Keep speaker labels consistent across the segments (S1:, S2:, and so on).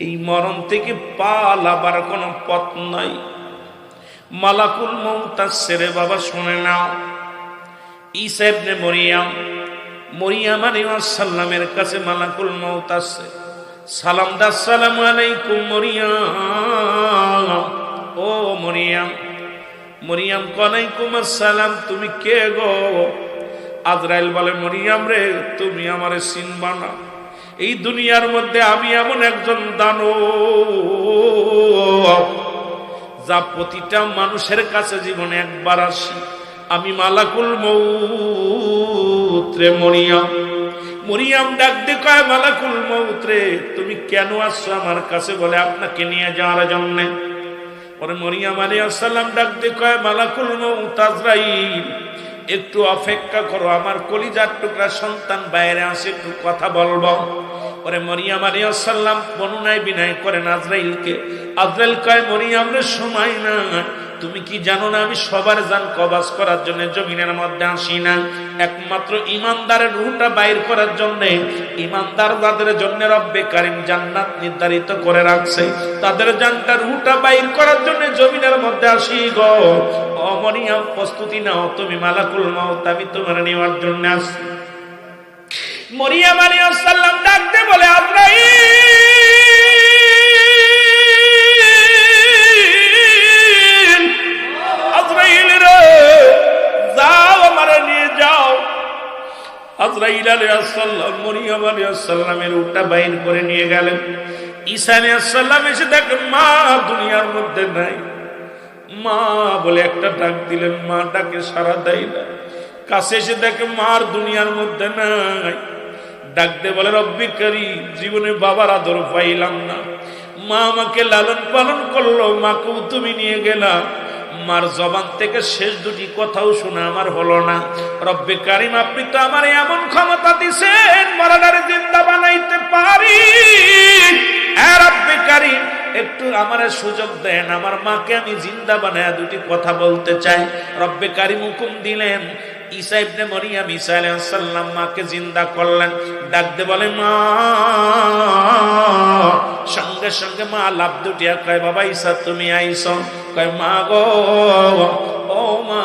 S1: এই মরণ থেকে পালাবার কোনো পথ নাই। মালাকুল মৌতার সেরে বাবা, শুনে নাও। ইসাবনে মরিয়াম মরিয়াম আলাইসাল্লামের কাছে মালাকুল মৌত আসছে। সালাম দা সালাম আলাইকুম মরিয়াম। ও মরিয়াম মরিয়াম কলাইকুম আসসালাম, তুমি কে গো? আজরাইল বলে, মরিয়াম রে, তুমি আমারে চিনবা না। এই দুনিয়ার মধ্যে আমি এমন একজন দানো যা প্রতিটা মানুষের কাছে জীবনে একবার আসি। আমি মালাকুল মৌত্রে মরিয়াম। মরিয়াম ডাক কয়, মালাকুল মৌত্রে তুমি কেন আসছো আমার কাছে? বলে, আপনাকে নিয়ে যাওয়ার জন্য। পরে মরিয়াম আলী আসসালাম ডাক কয়, মালাকুল মৌত আজরাইল, একটু অপেক্ষা করো, আমার কলিজার টুকরা সন্তান বাইরে আসে, একটু কথা বলব। পরে মরিয়াম আলী আসাল্লাম বনুনায় বিনয় করেন আজরাইলকে, আজরাইল কয়, মরিয়াম রে, সময় না তুমি কি জানো না, আমি সবার যান কবাস করার জন্য জমিনের মধ্যে আসি না। একমাত্র ইমানদারের রুহটা বাইর করার জন্য, ইমানদার যাদের জন্য রব্বে কারিম জান্নাত নির্ধারিত করে রাখছে, তাদের জানটা রুহটা বাইর করার জন্য জমিনের মধ্যে আসি গো। অমনিয়াম প্রস্তুতি নাও, তুমি মালাকুল মাউত, আমি তোমার নেওয়ার জন্য আসি মরিয়াম আলাইহিস সালাম ডাকতে সালামের উটটা বাইর করে নিয়ে গেলেন। ঈসা আলাইহিস সালাম এসে দেখেন, মা দুনিয়ার মধ্যে নাই। মা বলে, একটা ডাক দিলেন, মা ডাকে সারা দেয় না। কাছে এসে দেখে, মার দুনিয়ার মধ্যে নাই। ডাকতে বলে, রব্বি করি জীবনে বাবার আদর পাইলাম না। মা আমাকে লালন পালন করল, মাকেও তুমি নিয়ে গেলা। মার জবান থেকে শেষ দুটি কথাও শোনা আমার হলো না। রব্বে কারিম, আপনি তো আমার এমন ক্ষমতা দিছেন মরাদারে আমার সুযোগ দেন, আমার মাকে আমি জিন্দা বানায় দুটি কথা বলতে চাই। রব্বে কারিম হুকুম দিলেন, ঈসা ইবনে মরিয়াম, ঈসা আলাইহিস মাকে জিন্দা করলেন। ডাকতে বলে, মা। সঙ্গে সঙ্গে মা লাভ দুটিয়া কয়, বাবা ঈসা, তুমি আইছো কয়, মা গো। ও মা,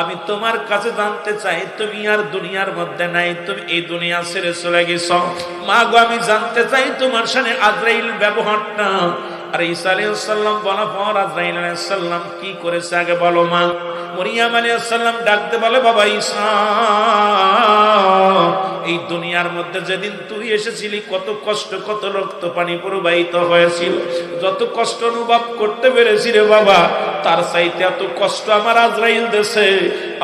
S1: আমি তোমার কাছে জানতে চাই, তুমি আর দুনিয়ার মধ্যে নাই, তুমি এই দুনিয়া ছেড়ে চলে গেছ। মা গো, আমি জানতে চাই তোমার সাথে আজরাইল ব্যবহারটা আর ঈসা আলাইসাল্লাম বলা পর আজরাইল আলাইসাল্লাম কি করেছে আগে বলো মা? মরিয়াম আলাইসাল্লাম ডাকতে বলে, বাবা ঈসা, এই দুনিয়ার মধ্যে যেদিন তুই এসেছিলি, কত কষ্ট, কত রক্ত পানি প্রবাহিত হয়েছিল। যত কষ্ট অনুভব করতে পেরেছি রে বাবা তার চাইতে এত কষ্ট আমার আজরাইল দেশে।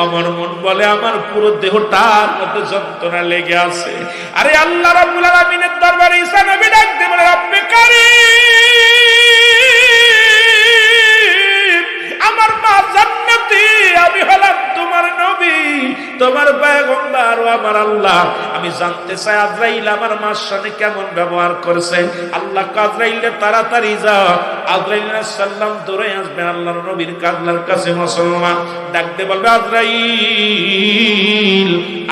S1: আমার মন বলে আমার পুরো দেহটার মধ্যে যন্ত্রণা লেগে আছে। আরে আল্লাহ রাব্বুল আলামিনের দরবারে বলে আমার মা জান্নাতি, আমি হলাম তোমার নবী, তোমার পয়গম্বর ও আমার আল্লাহ। আমি জানতে চাই আজরাইল আমার মার সাথে কেমন ব্যবহার করেছে। আল্লাহ আজরাইলে তাড়াতাড়ি যা আজরাইল সাল্লাম দৌড়ে আসবে আল্লাহর নবীর কাজলার কাছে মুসলমান। ডাকতে বলবে, আজরাইল,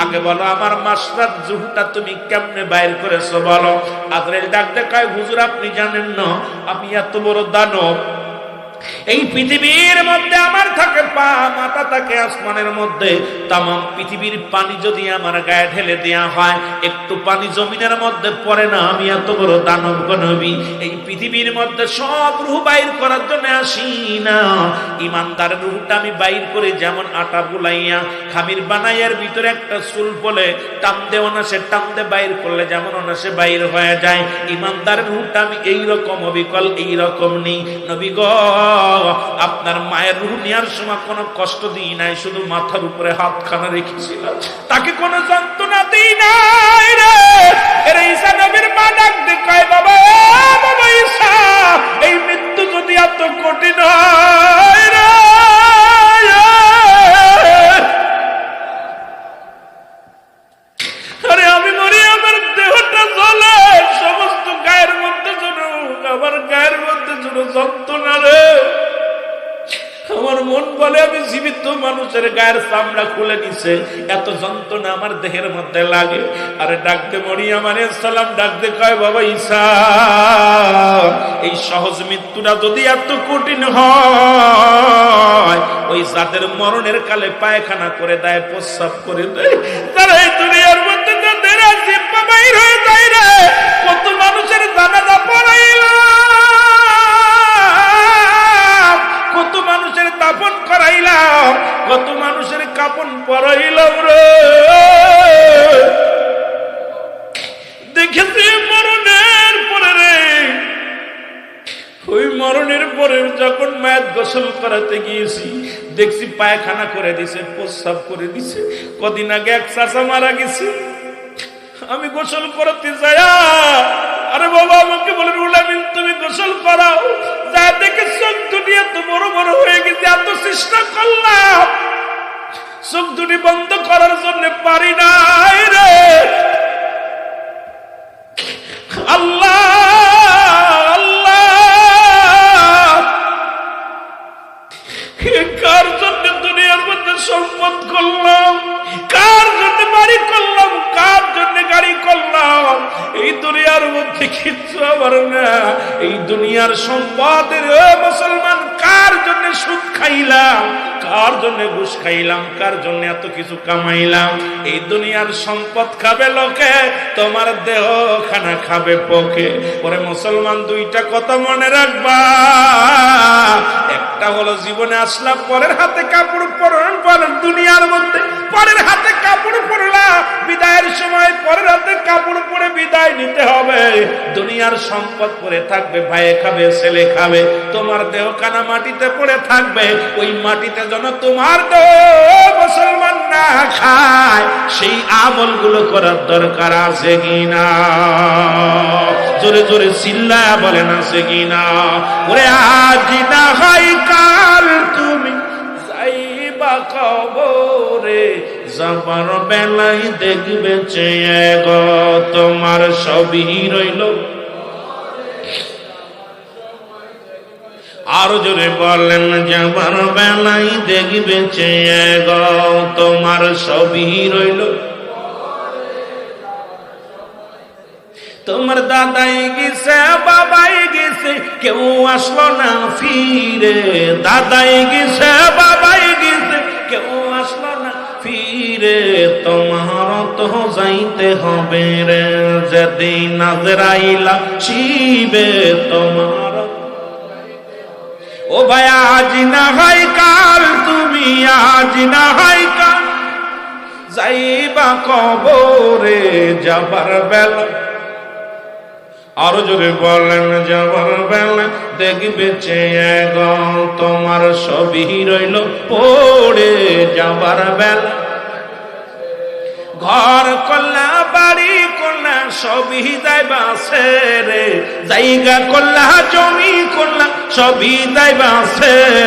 S1: আগে বলো আমার মাসরাত জুহটা তুমি কেমনে বাইর করেছ বলো। আজরাইল ডাকতে কয়, হুজুর, আপনি জানেন না, আমি এত বড় দানব। এই পৃথিবীর মধ্যে আমার থাকে পা, মাথা থাকে আসমানের মধ্যে। তাম পৃথিবীর পানি যদি আমার গায়ে ঢেলে দেয়া হয়, একটু পানি জমিনের মধ্যে পড়ে না, আমি এত বড় দানব নবী। এই পৃথিবীর মধ্যে সব রুহ বাইর করার জন্য আসি না। ইমানদার রুহটা আমি বাইর করে যেমন আটা বুলাইয়া খামির বানাইয়ার ভিতরে একটা চুল বলে টান দেও না সে টান দে বাইর করলে যেমন অনাসে বাইর হয়ে যায়। ইমানদার রুহটা আমি এইরকম অবিকল এইরকম নেই। নবী গ আপনার মায়ের রুহ নেওয়ার সময় কোনো কষ্ট দিই নাই, শুধু মাথার উপরে হাত খানা রেখেছিলাম। তাকে কোনো যন্ত্রণা দিই নাই রে। বাবা এই মৃত্যু যদি এত কঠিন হয় রে মানুষের গায়ের চামড়া খুলে দিছে। এত যন্ত্রণা আমার দেহের মধ্যে লাগে। আরে ডাকতে মরি আমার সালাম ডাকতে কয়, বাবা ঈশা সহজ মৃত্যুটা যদি এত কঠিন হয়, ওই যাদের মরণের কালে পায়খানা করে দেয়, প্রস্রাব করে দেয়, তারা এই দুনিয়ার পরাইলাম রে। দেখেছি মরণের পরে রে। ওই মরণের পরে যখন মায়ের গোসল করাতে গিয়েছি, দেখছি পায়খানা করে দিছে, প্রস্রাব করে দিছে। কদিন আগে এক চাষা মারা গেছে। আমি গোসল করতে যাই আরে বাবা, আমাকে বলে রুলামিন তুমি গোসল করাও। যা দেখে চোখ দুটি এত বড় বড় হয়ে গেছে, এত চেষ্টা করলাম। চোখ দুটি বন্ধ করার জন্য পারি নাই রে। কার জন্য দুনিয়ার সম্পদ করলাম? কার জন্য করলাম? কার জন্য গাড়ি করলাম? এই দুনিয়ার মধ্যে এই দুনিয়ার সম্পদের মুসলমান কার জন্য সুদ খাইলাম? কার জন্য ঘুষ খাইলাম? কার জন্য এত কিছু কামাইলাম? এই দুনিয়ার সম্পদ খাবে লোকে, তোমার দেহ খানা খাবে পকে। ওরে মুসলমান দুইটা কথা মনে রাখবা। একটা হলো জীবনে আসলাম, পরের হাতে কাপড় পরন পরের দুনিয়ার মধ্যে, পরের হাতে কাপড় পরলা বিদায়ের সময় পরের হাতে কাপড় পরে বিদায় নিতে হবে। দুনিয়ার সম্পদ পরে থাকবে, ভাইয়ে খাবে, ছেলে খাবে, তোমার দেহ কানা মাটিতে পড়ে থাকবে, ওই মাটিতে যেন তোমার দেহ মুসলমান না খায়, সেই আমলগুলো করার দরকার আছে কিনা? জোরে জোরে চিল্লা বলে বলেন, আছে কিনা? ওরে আজ না হয় কাল তুমি যাইবা কবরে যাবার বেলায় দেখবে চেয়ে গো, তোমার সবই রইল। আরও জোরে বললেন যাবার বেলায় দেখবে চেয়ে গো, তোমার সবই রইল। তোমার দাদাই গেছে, বাবাই গেছে, কেউ আসলো না ফিরে। দাদাই গেছে, বাবাই গেছে ফিরে তোমার তো যাইতে হবে রে। যেদিন নাজরাইলা শিবে তোমার ও ভাই, আজ না হয় কাল, তুমি আজ না হয় কাল। যাইবা কবরে যাবার বেলা। আরও জোরে বলেন যাবার বেলা, দেখবে চেয়ে গো তোমার সবই রইল পড়ে যাবার বেলা। ঘর করলা বাড়ি করলা সবই যাইবা রে। জায়গা করলা জমি করলা সবই যাইবা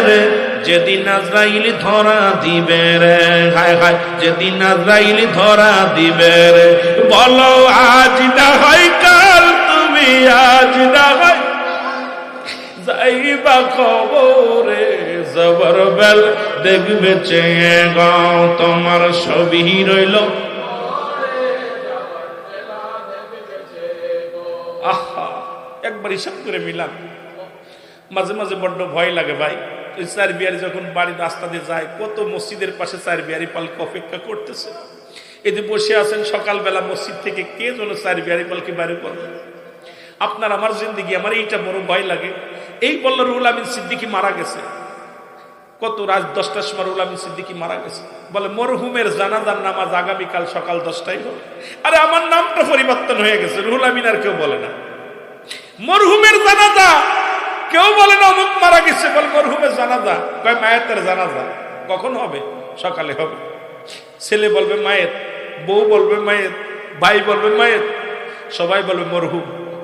S1: রে। যেদিন আজরাইল ধরা দিবে রে, হায় হায়, যেদিন আজরাইল ধরা দিবে রে। বলো, আজ না হয় কাল তুমি আজ না হয় যাইবা খবরে জবর বেল দেখবে চেয়ে গাও তোমার সবই রইল একবার হিসাব করে মিলাম। মাঝে মাঝে বড্ড ভয় লাগে ভাই। ওই চার বিহারি যখন বাড়ির রাস্তা দিয়ে যায়, কত মসজিদের পাশে চার বিহারি পালকে অপেক্ষা করতেছে। এতে বসে আছেন সকালবেলা মসজিদ থেকে কে যেন চার বিহারি পালকে বাড়ি করবে আপনার আমার জিন্দিগি, আমার এইটা বড় ভয় লাগে। এই বলল রুল আমিন সিদ্দিকি মারা গেছে। কত রাত দশটার সময় রুল আমিন সিদ্দিকি মারা গেছে। বলে, মরহুমের জানাজার নামাজ আগামীকাল সকাল দশটায় হবে। আরে, আমার নামটা পরিবর্তন হয়ে গেছে। রুহুল আমিন আর কেউ বলে না। মরহুমের জানাজা। কেউ বলে না, অমুক মারা গেছে, বলে মরহুমের জানাজা। কয়, মায়ের জানাজা। কখন হবে? সকালে হবে। ছেলে বলবে, মায়ের। বউ বলবে, মায়ের। ভাই বলবে, মায়ের। সবাই বলবে, মরহুম।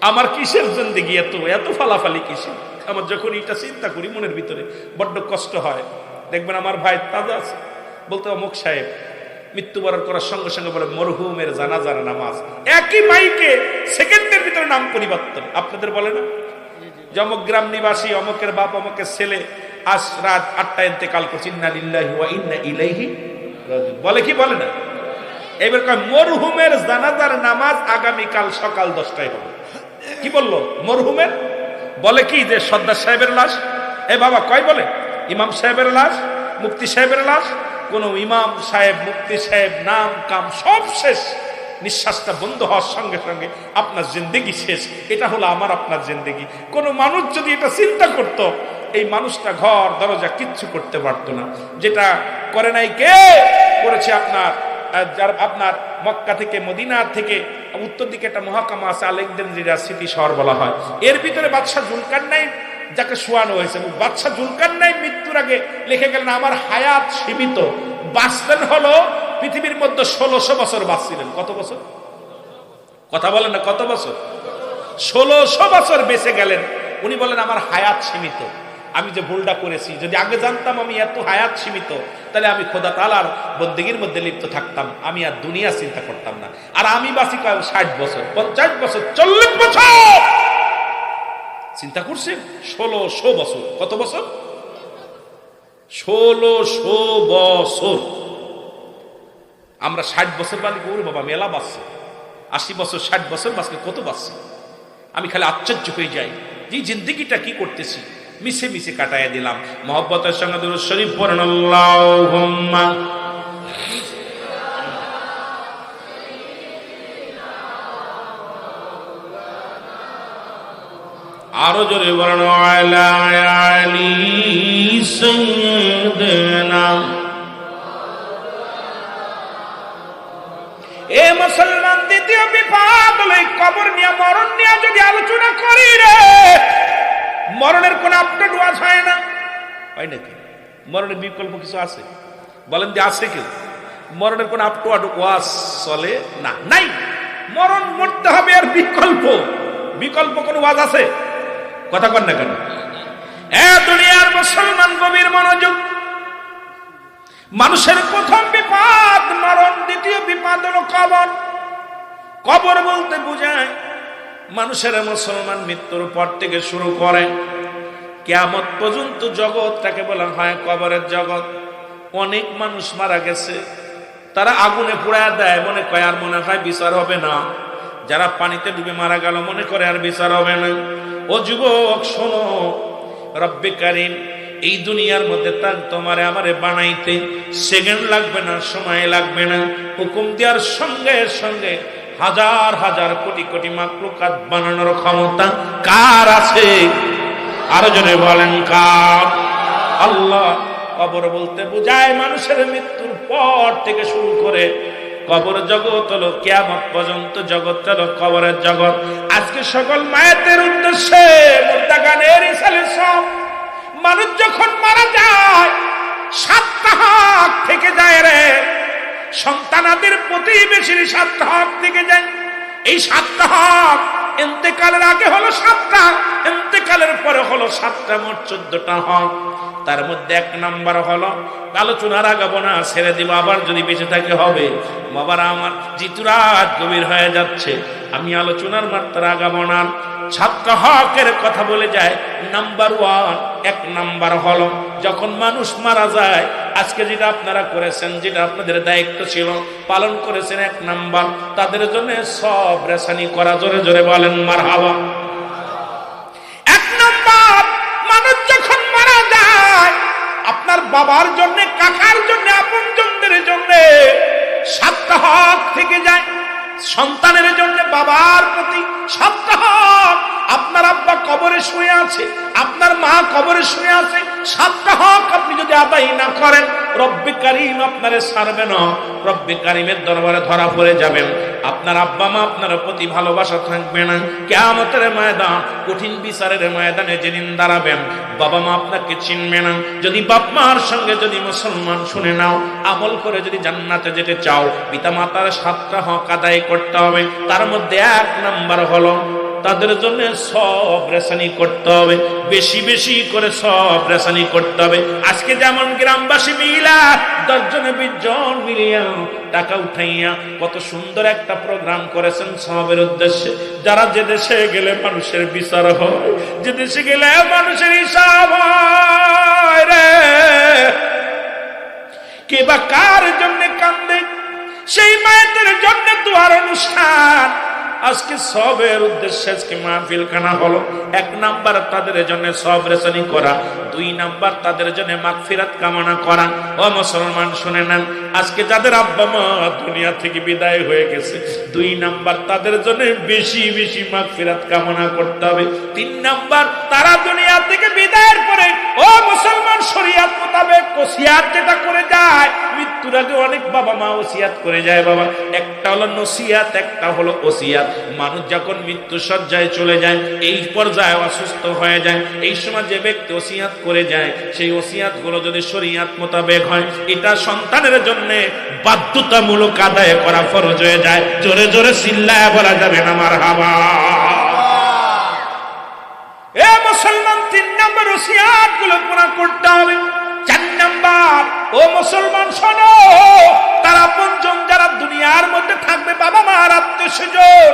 S1: আমার কিসের জিন্দিগি এত? এত ফালাফালি কিসের? আমার যখন এটা চিন্তা করি মনের ভিতরে, বড্ড কষ্ট হয়। দেখবেন আমার ভাই তাজা আছে। বলতে, অমুক সাহেব মৃত্যুবরণ করার সঙ্গে সঙ্গে বলে, মরহুমের জানাজার নামাজ। একই মাইকে সেকেন্ডের ভিতরে নাম পরিবর্তন। আপনাদের বলে না? যে অমুক গ্রাম নিবাসী, অমুকের বাপ, অমুকের ছেলে, আজ রাত আটটা ইন্তেকাল করছে, ইন্না লিল্লাহি ইলাইহি। বলে কি বলে না? এবার কয়, মরহুমের জানাজার নামাজ আগামীকাল সকাল দশটায় হবে। কি বলল? মরহুমের? বলে কি যে, সর্দার সাহেবের লাশ? এ বাবা কয় বলে? ইমাম সাহেবের লাশ? মুফতি সাহেবের লাশ? কোন ইমাম সাহেব মুক্তি সাহেব, নাম কাম সব শেষ। নিঃশ্বাসটা বন্ধ হওয়ার সঙ্গে সঙ্গে আপনার জিন্দেগি শেষ। এটা হলো আমার, আপনার জিন্দেগি। কোনো মানুষ যদি এটা চিন্তা করত, এই মানুষটা ঘর, দরজা কিচ্ছু করতে পারতো না। যেটা করে নাই কে? করেছে আপনার যার আপনার মক্কা থেকে, মদিনা থেকে, উত্তর দিকে একটা মহাকামা আছে, আলেকজান্দ্রিয়া সিটি শহর বলা হয়। এর ভিতরে বাদশাহ জুলকার নাই যাকে শোয়ানো হয়েছে। বাদশাহ জুলকার নাই মৃত্যুর আগে লিখে গেলেন, আমার হায়াত সীমিত। বাঁচলেন হলো পৃথিবীর মধ্যে ষোলোশো বছর বাঁচছিলেন। কত বছর? কথা বলেন না, কত বছর? ষোলোশো বছর বেঁচে গেলেন। উনি বলেন, আমার হায়াত সীমিত। আমি যে ভুলটা করেছি, যদি আগে জানতাম আমি এত হায়াত সীমিত, তাহলে আমি খোদা তালার বন্দিগির মধ্যে লিপ্ত থাকতাম। আমি আর দুনিয়া চিন্তা করতাম না। আর আমি বাসি কয় ষাট বছর? পঞ্চাশ বছর? চল্লিশ বছর? চিন্তা করছেন? ষোলোশো বছর। কত বছর? ষোলোশো বছর। আমরা ষাট বছর বালি গৌর বাবা, মেলা বাঁচছে আশি বছর, ষাট বছর বাঁচলে কত বাঁচছে আমি খালি আশ্চর্য হয়ে যাই। যে জিন্দিগিটা কি করতেছি? মিশে মিশে কাটায় দিলাম। মহব্বতের সঙ্গে শরীফ পড়েন আরও জোরে বলেন এ মুসলমান দ্বিতীয় বিপদ এই কবর নিয়ে, মরণ নিয়ে যদি আলোচনা করি রে, মরণের কোন আপডেট ওয়াজ না। হয় নাকি? মরণের বিকল্প কিছু আছে? বলেন যে আছে কেউ মরণের কোন আপ টু ওয়াজ চলে না? নাই। মরণ মরতে হবে আর বিকল্প। বিকল্প কোন ওয়াজ আছে? কথা কন না কেন? দুনিয়ার মুসলমান গভীর মনোযোগ। মানুষের প্রথম বিপদ, মরণ, দ্বিতীয় বিপদ হলো কবর। কবর বলতে বোঝায়, মানুষের মুসলমান মৃত্যুর পর থেকে শুরু করে। কেয়ামত পর্যন্ত জগৎটাকে বলা হয় কবরের জগৎ। অনেক মানুষ মারা গেছে। তারা আগুনে পুড়ায় দেয়, মনে কয় আর মনে হয় বিচার হবে না। যারা পানিতে ডুবে মারা গেল, মনে করে আর বিচার হবে না। ও যুবক, শোনো। রব্বে কারিম, এই দুনিয়ার মধ্যে তার তোমারে আমারে বানাইতে সেকেন্ড লাগবে না, সময় লাগবে না। হুকুম দেওয়ার সঙ্গে সঙ্গে হাজার হাজার কোটি কোটি মাকলুকাত বানানোর ক্ষমতা কার আছে? আরও জনে বলেন, কার? আল্লাহ কবর বলতে বোঝায় মানুষের মৃত্যুর পর থেকে শুরু করে কবর জগৎ হলো কেয়ামত পর্যন্ত জগৎ হলো কবরের জগৎ। আজকে সকল মায়েদের উদ্দেশ্যে মুদ্রা গানের মানুষ যখন মারা যায়, সাতটা হক থেকে যায় রে। সন্তানাদের প্রতিবেশীর সাতটা হক থেকে যায়। এই সাতটা হক এতেকালের আগে হলো সাতটা এতেকালের পরে হলো সাতটা মোট চোদ্দটা হক তার মধ্যে এক নাম্বার হলো, আলোচনার আগাবো না ছেড়ে দিব, আবার যদি বেঁচে থাকে হবে। বাবার আমার জিতুরাত গভীর হয়ে যাচ্ছে। আমি আলোচনার মাত্রা আগাবো না ছাত্র হকের কথা বলে যায় নাম্বার ওয়ান, এক নাম্বার হলো, যখন মানুষ মারা যায়, আজকে যেটা আপনারা করেছেন, যেটা আপনাদের দায়িত্ব ছিল, পালন করেছেন এক নাম্বার, তাদের জন্য সব রেশানি করা জোরে জোরে বলেন মার হাওয়া বাবার জন্য, কাকার জন্য আপন জনদের জন্য। সাতটা থেকে যায় সন্তানের জন্য বাবার প্রতি সাতটা আপনার আব্বা কবরে শুয়ে আছে, আপনার মা কবরে শুয়ে আছে সাতটা হক আপনি যদি আদায় না করেন, রব্বে কারিম আপনারে ছাড়বে না। রব্বে কারিমের দরবারে ধরা পড়ে যাবেন। আপনার আব্বা মা আপনার প্রতি ভালোবাসা থাকবে না। কেমতের ময়দান, কঠিন বিচারের ময়দানে যেদিন দাঁড়াবেন, বাবা মা আপনাকে চিনবে না। যদি বাপ মার সঙ্গে যদি মুসলমান শুনে নাও, আমল করে যদি জান্নাতে যেতে চাও পিতা মাতার সাতটা হক আদায় করতে হবে। তার মধ্যে এক নাম্বার হলো তাদের জন্য সব রেশানি করতে হবে, বেশি বেশি করে সব রেশানি করতে হবে। আজকে যেমন গ্রামবাসী মিলা দশজনে বিশ জন মিলিয়া টাকা উঠাইয়া কত সুন্দর একটা প্রোগ্রাম করেছেন সবের উদ্দেশ্যে। যারা যে দেশে গেলে মানুষের বিচার হয়, যে দেশে গেলে মানুষের হিসাব রে। কে বা কার জন্য কান্দে, সেই মায়েদের জন্য দুয়ার অনুষ্ঠান আজকে সবের উদ্দেশ্যে আজকে মাহফিল খানা হলো। এক নাম্বার তাদের জন্য সব রেশনি করা, দুই নাম্বার তাদের জন্য মাগফিরাত কামনা করা। ও মুসলমান, শুনে নেন, আজকে যাদের আব্বা মা দুনিয়া থেকে বিদায় হয়ে গেছে, দুই নাম্বার তাদের জন্য বেশি বেশি মাগফিরাত কামনা করতে হবে। তিন নাম্বার, তারা দুনিয়া থেকে বিদায়ের পরে ও মুসলমান, শরিয়াত মোতাবেক ওসিয়াত যেটা করে যায়, মৃত্যুর আগে অনেক বাবা মা ওসিয়াত করে যায় বাবা। একটা হলো নসিয়াত, একটা হলো ওসিয়াত। মানুষ যখন মৃত্যু সজ্জায় চলে যায়, এই পর্যায়ে অসুস্থ হয়ে যায়। এই সময় যে ব্যক্তি ওসিয়াত করে যায়, সেই ওসিয়াতগুলো যদি শরিয়াত মোতাবেক হয়, এটা সন্তানের জন্য বাধ্যতামূলক আদায় করা ফরজ হয়ে যায়। জোরে জোরে চিল্লায় বলা যাবে না আমার হাবা মুসলমান তিন নম্বর ওসিয়াতগুলো পুরা করতে হবে। চার নাম্বার, ও মুসলমান শোনো, তারা পঞ্চম যারা দুনিয়ার মধ্যে থাকবে বাবা মার আত্মীয় স্বজন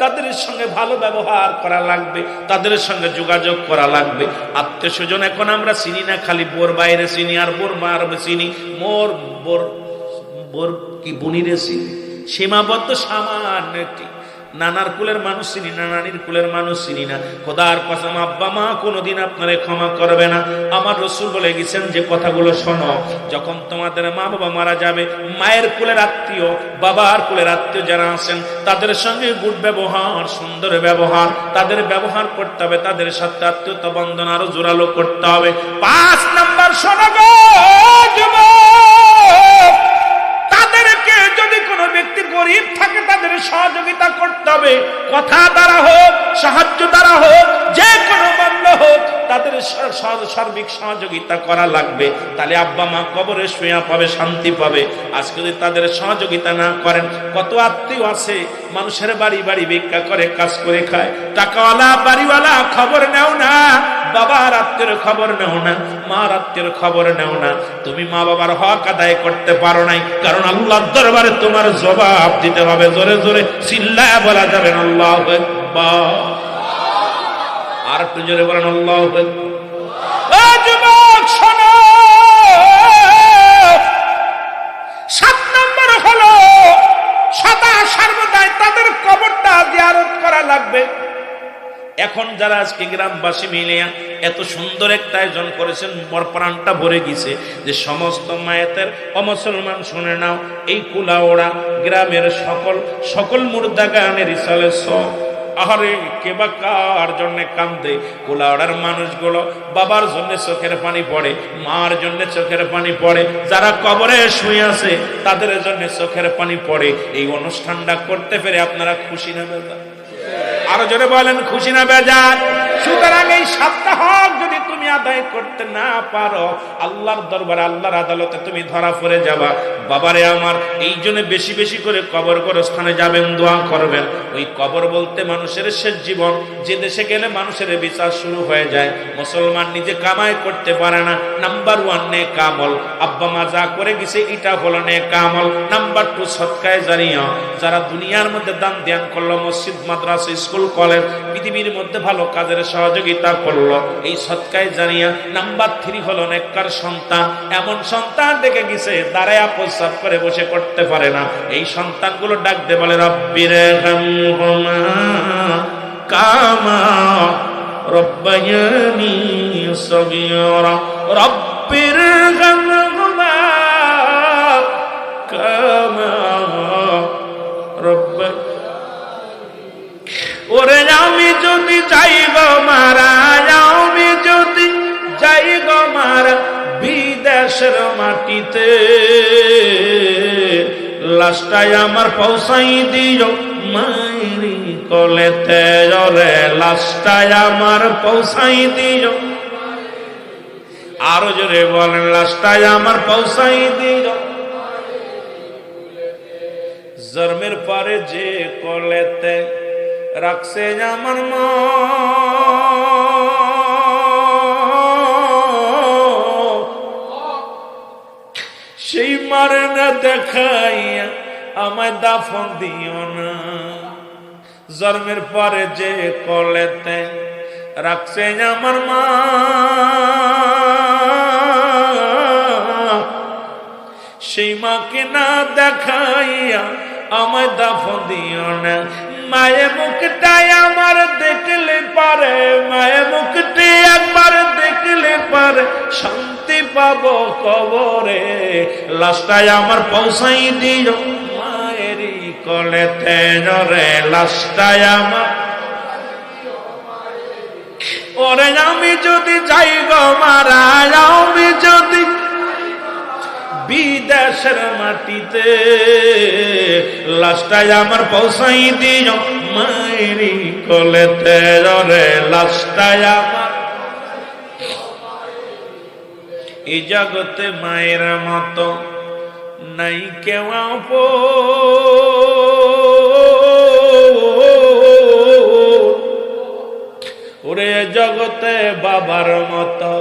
S1: তাদের সঙ্গে ভালো ব্যবহার করা লাগবে, তাদের সঙ্গে যোগাযোগ করা লাগবে। আত্মীয় স্বজন এখন আমরা চিনি না, খালি বোর বাইরে চিনি আর বোর মার চিনি। মোর বোর বোর কি বুনিরে চিনি? সীমাবদ্ধ সামান্য একটি নানার কুলের মানুষ চিনি না নানির কুলের মানুষ চিনি না। খোদার কসম, আব্বা মা কোনোদিন আপনারে ক্ষমা করবে না। আমার রসুল বলে গেছেন যে কথাগুলো শোনো, যখন তোমাদের মা বাবা মারা যাবে, মায়ের কুলের আত্মীয়, বাবার কুলের আত্মীয় যারা আছেন, তাদের সঙ্গে গুড ব্যবহার, সুন্দর ব্যবহার, তাদের ব্যবহার করতে হবে, তাদের সাথে আত্মীয়তা বন্ধন আরও জোরালো করতে হবে। পাঁচ নাম্বার শোনো গরিব থাকে তাদের সহযোগিতা করতে হবে। কথা দ্বারা হোক, সাহায্য দ্বারা হোক, যে কোনো মূল্য হোক, তাদের সার্বিক সহযোগিতা করা লাগবে। তাহলে আব্বা মা কবরে শুয়া পাবে, শান্তি পাবে। আজকে যদি তাদের সহযোগিতা না করেন, কত আত্মীয় আছে? মানুষের বাড়ি বাড়ি ভিক্ষা করে, কাজ করে খায়। টাকাওয়ালা, বাড়িওয়ালা, খবর নেও না। বাবার আত্মীয় খবর নেও না, মা আত্মীয় খবর নেও না। তুমি মা বাবার হক আদায় করতে পারো নাই, কারণ আল্লাহর দরবারে তোমার জবাব দিতে হবে। জোরে জোরে চিল্লায় বলা যাবে আল্লাহ আর একটু জোরে বলেন, আল্লাহ যুবক সাত নম্বর হলো তাদের কবরটা জিয়ারত করা লাগবে। এখন যারা আজকে গ্রামবাসী মিলিয়া এত সুন্দর একটা আয়োজন করেছেন, মর প্রাণটা ভরে গেছে যে সমস্ত মায়েতের অমুসলমান শুনে নাও, এই কুলা কুলাওড়া গ্রামের সকল সকল মুর্দা গানের ইসালে সব। আহারে, কে বা কার জন্য কান্দে? কুলাওড়ার মানুষগুলো বাবার জন্য চোখের পানি পড়ে, মার জন্য চোখের পানি পড়ে, যারা কবরে শুয়ে আছে, তাদের জন্য চোখের পানি পড়ে। এই অনুষ্ঠানটা করতে পেরে আপনারা খুশি না বেজা আরও জোরে বলেন খুশি না বেজার? সুতরাং এই সপ্তাহ যদি তুমি আদায় করতে না পারো, আল্লাহর দরবারে, আল্লাহর আদালতে তুমি ধরা পড়ে যাবা। বাবারে আমার, এই জন্য বেশি বেশি করে কবর স্থানে যাবেন, দোয়া করবেন। ওই কবর বলতে মানুষের শেষ জীবন। যে দেশে গেলে মানুষের বিচার শুরু হয়ে যায়। মুসলমান নিজে কামাই করতে পারে না। নাম্বার ওয়ান নে কামল আব্বা মা যা করে গেছে, এটা হলো নে কামল নাম্বার টু, সৎকায় জানিয়া যারা দুনিয়ার মধ্যে দান ধ্যান করল, মসজিদ, মাদ্রাসা, স্কুল, কলেজ, পৃথিবীর মধ্যে ভালো কাজের সহযোগিতা করল। এই সৎকায় জানিয়া নাম্বার থ্রি হলো নেককার সন্তান। এমন সন্তান ডেকে গেছে, দাঁড়ায় প্রস্রাব করে বসে করতে পারে না। এই সন্তানগুলো ডাকতে বলে রব্বির কামা রব্বায়ানি সগীরা। রব্বির গামহুমা যদি যাই গো মারা, আমি যদি যাই গো মারা বিদেশের মাটিতে। লাস্টায় আমার পৌঁছাই দিও মাইরি কলেতে রে লাস্টায় আমার পৌঁছাই দিও। আরও জোরে বলেন লাস্টায় আমার পৌঁছাই দিও। জন্মের পরে যে কলেতে রাখছে আমার মা। সেই মারে না দেখাইয়া আমায় দাফন দিও না। জন্মের পরে যে কলেতে রাখছে আমার মা। সেই মাকে না দেখাইয়া আমায় দাফন দিও না। মায়ে মুখটাই আমার দেখলে পারে, মায়ে মুখটি একবার দেখলে পারে, শান্তি পাবো কবরে। লাস্টায় আমার পৌঁছাই দিও মায়েরই কলেতে জরে লাস্টায় আমার ওরে, আমি যদি যাই গো মারা আমি যদি বিদেশের মাটিতে লাস্টায় আমার পৌঁছাই দিও মায়েরি কলেতে রে লাস্টায় আমার এই জগতে মায়ের মতো নাই কেউ। ওরে জগতে বাবার মতো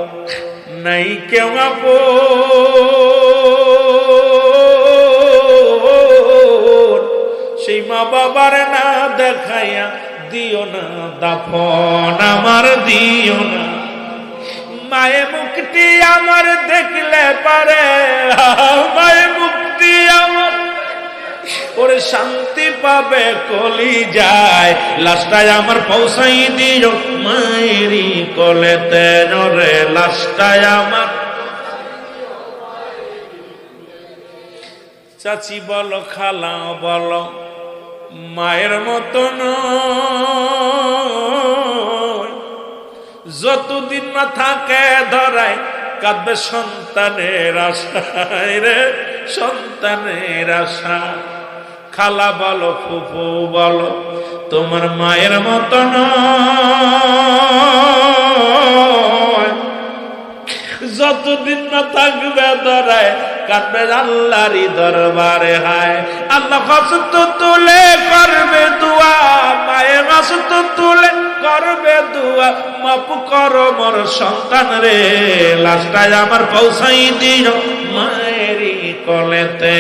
S1: নাই কেউ আপন। মা বাবার না দেখাইয়া দিও না, দাফন আমার দিও না। মায়ে মুক্তি আমার দেখলে পারে, মায়ে মুক্তি আমার। ওরে শান্তি পাবে কলি যায় লাস্টায় আমার পৌঁছাই দিও। মায়েরি কলেতে রে লাস্টায় আমার। চাচি বলো, খালা বলো মায়ের মতন। যতদিন না থাকে ধরায়, কাঁদবে সন্তানের আশায় রে, সন্তানের আশা। খালা বলো, ফুফু বলো, তোমার মায়ের মতন। যতদিন না থাকবে ধরায়, কাঁদবে আল্লাহরই দরবারে হায়। আল্লাহ কষ্ট তুলে করবে দুয়া, মায়ের কষ্ট তুলে করবে দুয়া। মাপ কর মোর সন্তান রে লাস্টায় আমার পৌঁছাই দিও। মায়েরই কলেতে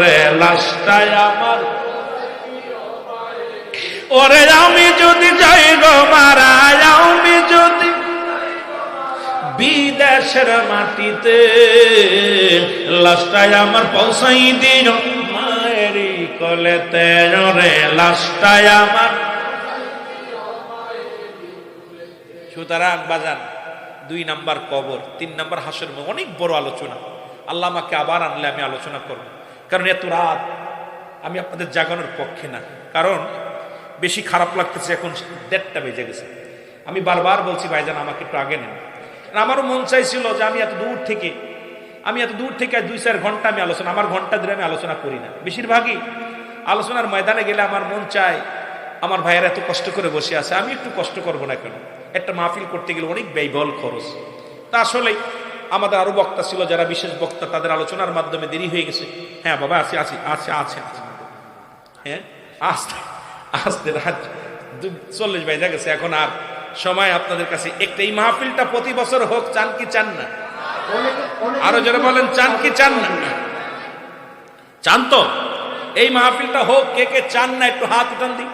S1: রে লাস্টায় আমার ওরে আমি যদি যাই গো মারা আমি যদি বিদেশের মাটিতে। লাস্টায় আমার পৌঁছাই দিন। মায়েরই কলেতে রে লাস্টায় আমার। সুতরাং বাজান, দুই নাম্বার কবর, তিন নাম্বার হাসের অনেক বড় আলোচনা। আল্লাহ আমাকে আবার আনলে আমি আলোচনা করব। কারণ এত রাত আমি আপনাদের জাগানোর পক্ষে না। কারণ বেশি খারাপ লাগতেছে, এখন দেড়টা বেজে গেছে। আমি বারবার বলছি, ভাইজান, আমাকে একটু আগে নেন। আমারও মন চাইছিল যে আমি এত দূর থেকে, আমি এত দূর থেকে দুই চার ঘণ্টা আমি আলোচনা, আমার ঘণ্টা ধরে আমি আলোচনা করি না। বেশিরভাগই আলোচনার ময়দানে গেলে আমার মন চায়, আমার ভাইয়েরা এত কষ্ট করে বসে আছে, আমি একটু কষ্ট করব না কেন? একটা মাহফিল করতে গেলে অনেক ব্যয়বল খরচ। তা আসলে আমাদের আরও বক্তা ছিল, যারা বিশেষ বক্তা, তাদের আলোচনার মাধ্যমে দেরি হয়ে গেছে। হ্যাঁ বাবা আছি আছি আছে আছে আছে হ্যাঁ আসতে আসতে রাত চল্লিশ বাইজা গেছে, এখন আর সময় আপনাদের কাছে। একটা এই মাহফিলটা প্রতি বছর হোক, চান কি চান না? আরও যারা বলেন, চান কি চান না? চান তো? এই মাহফিলটা হোক, কে কে চান না, একটু হাত উঠান দিই